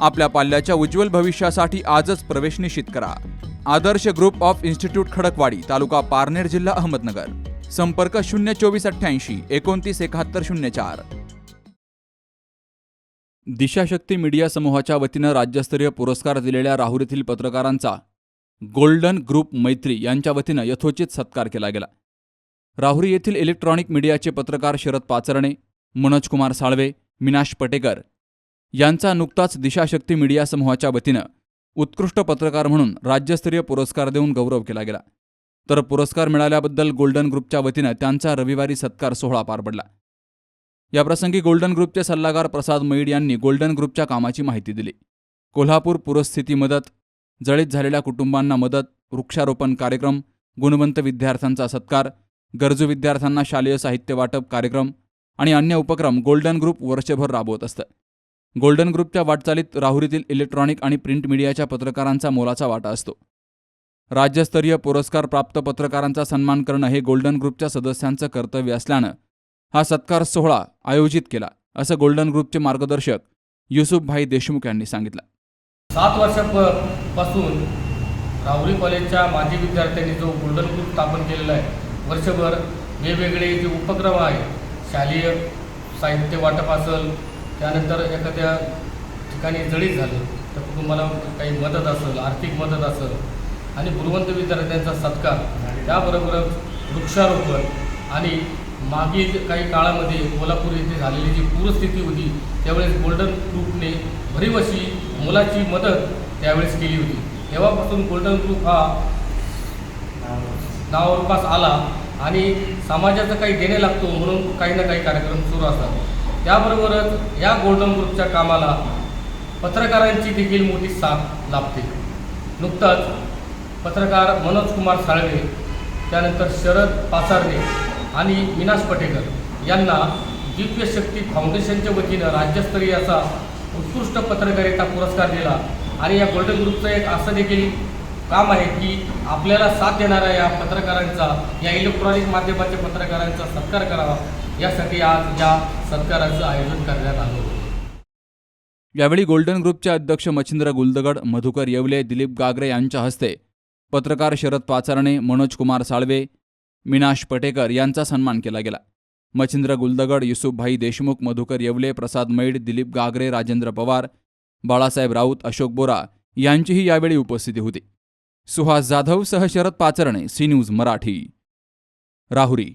आपल्या पाल्याच्या उज्ज्वल भविष्यासाठी आजच प्रवेश निश्चित करा. Adarsh group of institute Khadakwadi तालुका पारनेर जिल्हा अहमदनगर. संपर्क शून्य चोवीस अठ्ठ्याऐंशी एकोणतीस एकाहत्तर शून्य चार. दिशाशक्ती मीडिया समूहाच्या वतीनं राज्यस्तरीय पुरस्कार दिलेल्या राहुल येथील पत्रकारांचा गोल्डन ग्रुप मैत्री यांच्या वतीनं यथोचित सत्कार केला गेला. राहुरी येथील इलेक्ट्रॉनिक मीडियाचे पत्रकार शरद पाचरणे मनोज कुमार साळवे मिनाश पटेकर यांचा नुकताच दिशाशक्ती मीडिया समूहाच्या वतीनं उत्कृष्ट पत्रकार म्हणून राज्यस्तरीय पुरस्कार देऊन गौरव केला गेला. तर पुरस्कार मिळाल्याबद्दल गोल्डन ग्रुपच्या वतीनं त्यांचा रविवारी सत्कार सोहळा पार पडला. याप्रसंगी गोल्डन ग्रुपचे सल्लागार प्रसाद मैड यांनी गोल्डन ग्रुपच्या कामाची माहिती दिली. कोल्हापूर पुरस्थिती मदत जळीत झालेल्या कुटुंबांना मदत वृक्षारोपण कार्यक्रम गुणवंत विद्यार्थ्यांचा सत्कार गरजू विद्यार्थ्यांना शालेय साहित्य वाटप कार्यक्रम आणि अन्य उपक्रम गोल्डन ग्रुप वर्षभर राबवत असतं. गोल्डन ग्रुपच्या वाटचालीत राहुरीतील इलेक्ट्रॉनिक आणि प्रिंट मीडियाच्या पत्रकारांचा मोलाचा वाटा असतो. राज्यस्तरीय पुरस्कार प्राप्त पत्रकारांचा सन्मान करणं हे गोल्डन ग्रुपच्या सदस्यांचं कर्तव्य असल्यानं हा सत्कार सोहळा आयोजित केला असं गोल्डन ग्रुपचे मार्गदर्शक युसुफभाई देशमुख यांनी सांगितलं. सात वर्षापासून राहुरी कॉलेजच्या माजी विद्यार्थ्यांनी जो गोल्डन ग्रुप स्थापन केलेला आहे वर्षभर वेगवेगळे जे उपक्रम आहे शालेय साहित्य वाटप असेल त्यानंतर एखाद्या ठिकाणी जळीत झालं तर कुटुंबाला काही मदत असेल आर्थिक मदत असेल आणि गुणवंत विद्यार्थ्यांचा सत्कार त्याबरोबरच वृक्षारोपण आणि मागील काही काळामध्ये कोल्हापूर येथे झालेली जी पूरस्थिती होती त्यावेळेस गोल्डन ग्रुपने भरीव अशी मुलाची मदत त्यावेळेस केली होती. तेव्हापासून गोल्डन ग्रुप हा नावारूपास आला आणि समाजाचं काही देणे लागतो म्हणून काही ना काही कार्यक्रम सुरू असतात त्याबरोबरच या गोल्डन ग्रुपच्या कामाला पत्रकारांची देखील मोठी साथ लाभते. नुकताच पत्रकार मनोज कुमार साळवे त्यानंतर शरद पासारणे आणि विनाश पटेकर यांना दिव्य शक्ती फाउंडेशनच्या वतीनं राज्यस्तरीय असा उत्कृष्ट पत्रकारिता पुरस्कार दिला. आणि या गोल्डन ग्रुपचं एक असं देखील काम आहे की आपल्याला साथ देणाऱ्या या पत्रकारांचा या इलेक्ट्रॉनिक माध्यमाच्या पत्रकारांचा सत्कार करावा. यासाठी आज या सत्काराचं आयोजन करण्यात आलं होतं. यावेळी गोल्डन ग्रुपचे अध्यक्ष मच्छिंद्र गुलदगड मधुकर येवले दिलीप गागरे यांच्या हस्ते पत्रकार शरद पाचारणे मनोज कुमार साळवे मिनाश पटेकर यांचा सन्मान केला गेला. मच्छिंद्र गुलदगड युसुफभाई देशमुख मधुकर येवले प्रसाद मैड दिलीप गागरे राजेंद्र पवार बाळासाहेब राऊत अशोक बोरा यांचीही यावेळी उपस्थिती होती. सुहास जाधव सह Sharad Pacharne C news Marathi. Rahuri.